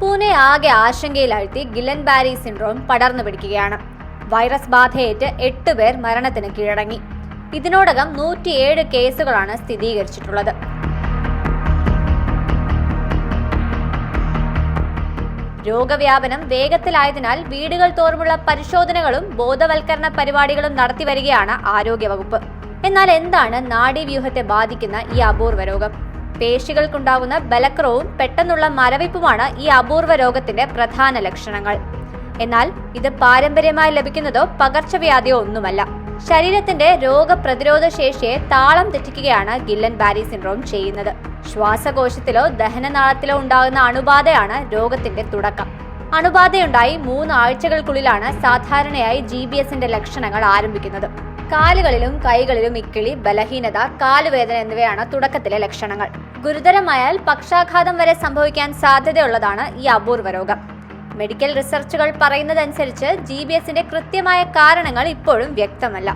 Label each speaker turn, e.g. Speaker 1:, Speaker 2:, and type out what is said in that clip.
Speaker 1: പൂനെ ആകെ ആശങ്കയിലാഴ്ത്തി ഗില്ലൻ ബാരി സിൻഡ്രോം പടർന്നു പിടിക്കുകയാണ്. വൈറസ് ബാധയേറ്റ് എട്ട് പേർ മരണത്തിന് കീഴടങ്ങി. ഇതിനോടകം നൂറ്റിയേഴ് കേസുകളാണ് സ്ഥിരീകരിച്ചിട്ടുള്ളത്. രോഗവ്യാപനം വേഗത്തിലായതിനാൽ വീടുകൾ തോറുമുള്ള പരിശോധനകളും ബോധവൽക്കരണ പരിപാടികളും നടത്തിവരികയാണ് ആരോഗ്യവകുപ്പ്. എന്നാൽ എന്താണ് നാഡീവ്യൂഹത്തെ ബാധിക്കുന്ന ഈ അപൂർവ രോഗം? പേശികൾക്കുണ്ടാകുന്ന ബലക്രവും പെട്ടെന്നുള്ള മരവിപ്പുമാണ് ഈ അപൂർവ രോഗത്തിന്റെ പ്രധാന ലക്ഷണങ്ങൾ. എന്നാൽ ഇത് പാരമ്പര്യമായി ലഭിക്കുന്നതോ പകർച്ചവ്യാധിയോ ഒന്നുമല്ല. ശരീരത്തിന്റെ രോഗപ്രതിരോധ ശേഷിയെ താളം തെറ്റിക്കുകയാണ് ഗില്ലൻ ബാരി സിൻഡ്രോം ചെയ്യുന്നത്. ശ്വാസകോശത്തിലോ ദഹനനാളത്തിലോ ഉണ്ടാകുന്ന അണുബാധയാണ് രോഗത്തിന്റെ തുടക്കം. അണുബാധയുണ്ടായി മൂന്ന് ആഴ്ചകൾക്കുള്ളിലാണ് സാധാരണയായി ജി ബി എസിന്റെ ലക്ഷണങ്ങൾ ആരംഭിക്കുന്നത്. കാലുകളിലും കൈകളിലും ഇക്കിളി ബലഹീനത കാലുവേദന എന്നിവയാണ് തുടക്കത്തിലെ ലക്ഷണങ്ങൾ. ഗുരുതരമായാൽ പക്ഷാഘാതം വരെ സംഭവിക്കാൻ സാധ്യതയുള്ളതാണ് ഈ അപൂർവ രോഗം. മെഡിക്കൽ റിസർച്ചുകൾ പറയുന്നതനുസരിച്ച് ജി ബി എസിന്റെ കൃത്യമായ കാരണങ്ങൾ ഇപ്പോഴും വ്യക്തമല്ല.